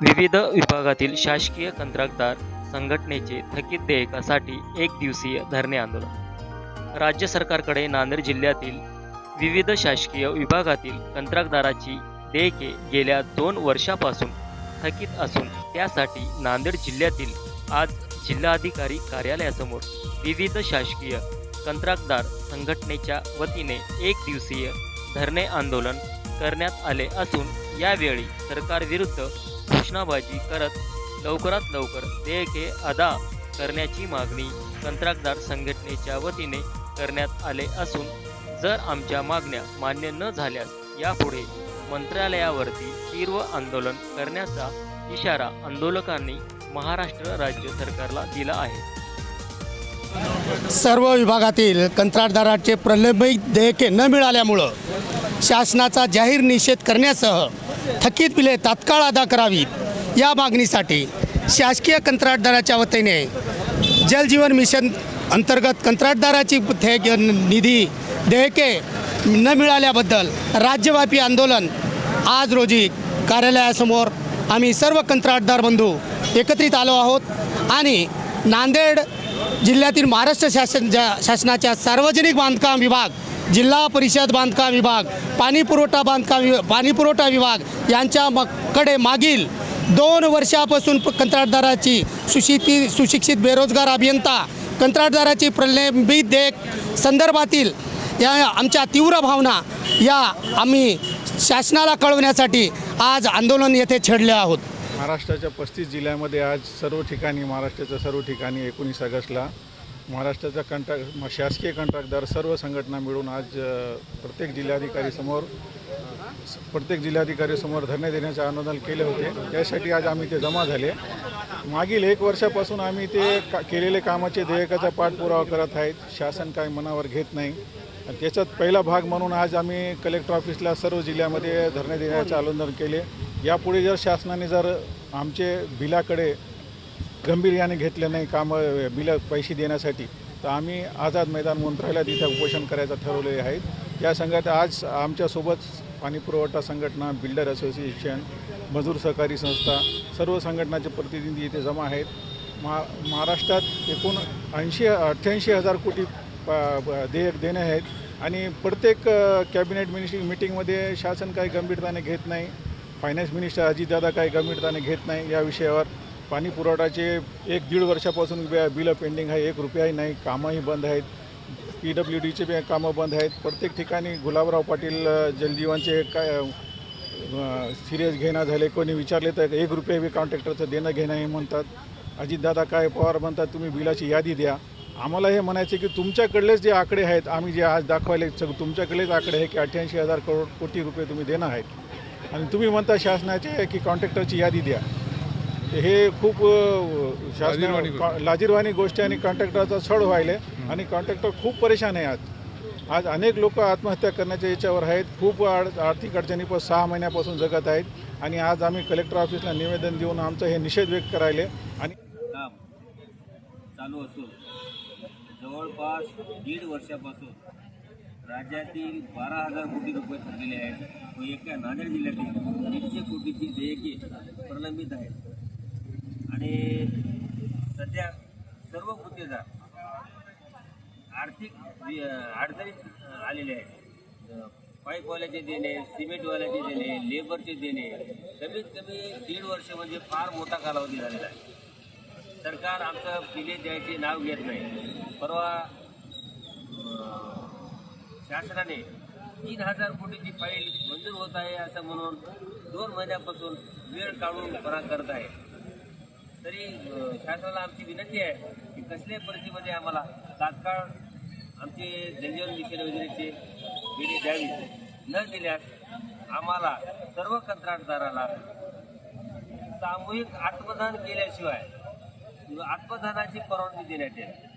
विविध विभागातील शासकीय कंत्राटदार संघटनेचे थकीत देयकासाठी एक दिवसीय धरणे आंदोलन. राज्य सरकारकडे नांदेड जिल्ह्यातील विविध शासकीय विभागातील कंत्राटदाराची देयके गेल्या दोन वर्षापासून थकीत असून त्यासाठी नांदेड जिल्ह्यातील आज जिल्हाधिकारी कार्यालयासमोर विविध शासकीय कंत्राटदार संघटनेच्या वतीने एक दिवसीय धरणे आंदोलन करण्यात आले असून यावेळी सरकारविरुद्ध घोषणाबाजी करत लवकरात लवकर देयके अदा करण्याची मागणी कंत्राटदार संघटनेच्या वतीने करण्यात आले असून जर आमच्या मागण्या मान्य न झाल्यास यापुढे मंत्रालयावरती तीव्र आंदोलन करण्याचा इशारा आंदोलकांनी महाराष्ट्र राज्य सरकारला दिला आहे. सर्व विभागातील कंत्राटदाराचे प्रलंबित देयके न मिळाल्यामुळं शासनाचा जाहीर निषेध करण्यासह थकीत बिले तात्काळ अदा करावीत. या मागणीसाठी शासकीय कंत्राटदाराच्या वतीने जलजीवन मिशन अंतर्गत कंत्राटदाराची थे निधी देयके न मिळाल्याबद्दल राज्यव्यापी आंदोलन आज रोजी कार्यालयासमोर आम्ही सर्व कंत्राटदार बंधू एकत्रित आलो आहोत आणि नांदेड जिल्ह्यातील महाराष्ट्र शासन ज्या शासनाच्या सार्वजनिक बांधकाम विभाग जिल्हा परिषद बांधकाम विभाग पाणी पुरवठा बांधकाम वि पाणी पुरवठा विभाग यांच्या कडे मागील दोन वर्षापासून प- कंत्राटदाराची सुशिती सुशिक्षित बेरोजगार अभियंता कंत्राटदाराची प्रलंबित देख संदर्भातील या आमच्या तीव्र भावना या आम्ही शासनाला कळवण्यासाठी आज आंदोलन येथे छेडले आहोत. महाराष्ट्राच्या पस्तीस जिल्ह्यामध्ये आज सर्व ठिकाणी महाराष्ट्राच्या सर्व ठिकाणी एकोणीस ऑगस्टला महाराष्ट्राचा कंट्रॅक्ट म- शासकीय कंत्राटदार सर्व संघटना मिळून आज प्रत्येक जिल्हाधिकारीसमोर प्रत्येक जिल्हाधिकारीसमोर धरणे देण्याचे आंदोलन केले होते. त्यासाठी आज आम्ही ते जमा झाले. मागील एक वर्षापासून आम्ही ते का केलेले कामाचे देयकाचा पाठपुरावा करत आहेत. शासन काय मनावर घेत नाही. आणि त्याच्यात पहिला भाग म्हणून आज आम्ही कलेक्टर ऑफिसला सर्व जिल्ह्यामध्ये धरणे देण्याचे आंदोलन केले. यापुढे जर शासनाने जर आमचे बिलाकडे गंभीर्याने घेतले नाही कामं बिलं पैसे देण्यासाठी. तर आम्ही आझाद मैदान मंत्रालयात इथे उपोषण करायचं ठरवले आहेत या संघात आज आमच्यासोबत पाणी पुरवठा संघटना बिल्डर असोसिएशन मजूर सहकारी संस्था सर्व संघटनाचे प्रतिनिधी इथे जमा आहेत. महा महाराष्ट्रात एकूण ऐंशी अठ्ठ्याऐंशी हजार कोटी प- देयक देणे आहेत. आणि प्रत्येक कॅबिनेट मिनिस्टर मिटिंगमध्ये शासन काही गंभीरताने घेत नाही. फायनान्स मिनिस्टर अजितदादा काही गंभीरताने घेत नाही या विषयावर. पाणी पुरवठाचे एक दीड वर्षापासून बिलं पेंडिंग आहे एक रुपयाही नाही कामंही बंद आहेत. पी डब्ल्यू डीचे बी कामं बंद आहेत. प्रत्येक ठिकाणी गुलाबराव पाटील जलजीवनचे काय सिरियस घेणं झाले. कोणी विचारले तर एक रुपये बी कॉन्ट्रॅक्टरचं देणं घेणं हे म्हणतात. अजितदादा काय पवार म्हणतात तुम्ही बिलाची यादी द्या. आम्हाला हे म्हणायचे की तुमच्याकडलेच जे आकडे आहेत आम्ही जे आज दाखवायले सग तुमच्याकडेच आकडे आहे की अठ्ठ्याऐंशी हजार करोड कोटी रुपये तुम्ही देणं आहेत. आणि तुम्ही म्हणता शासनाचे की कॉन्ट्रॅक्टरची यादी द्या. हे खूप शासना लाजीरवाणी गोष्ट. आहे आणि कॉन्ट्रॅक्टरचा छळ व्हायले आणि कॉन्ट्रॅक्टर खूप परेशान आहे आज. आज अनेक लोक आत्महत्या करण्याच्या याच्यावर आहेत. खूप आड आर्थिक अडचणीपासून सहा महिन्यापासून जगत आहेत आणि आज आम्ही कलेक्टर ऑफिसला निवेदन देऊन आमचं हे निषेध व्यक्त करायले आणि काम चालू असून जवळपास दीड वर्षापासून राज्यातील बारा हजार कोटी रुपये थकलेले आहेत व एका नांदेड जिल्ह्यातील दीडशे कोटीची देयके प्रलंबित आहेत. आणि सध्या सर्व गुत्तेदार आर्थिक वि- अडचणीत आलेले आहेत. पाईपवाल्याचे देणे सिमेंटवाल्याचे देणे लेबरचे देणे कमीत कमी दीड वर्ष म्हणजे फार मोठा कालावधी झालेला आहे. सरकार आमचं बिले द्यायचे नाव घेत नाही. परवा शासनाने तीन हजार कोटीची फाईल मंजूर होत आहे असं म्हणून दोन महिन्यापासून वेळ काढून परा करत आहे. तरी शासनाला आमची विनंती आहे की कसल्याही परिस्थितीमध्ये आम्हाला तात्काळ आमचे जलजीवन मिशन योजनेचे बिले द्यावी. न दिल्यास आम्हाला सर्व कंत्राटदाराला सामूहिक आत्मदान केल्याशिवाय आत्मदानाची परवानगी देण्यात येईल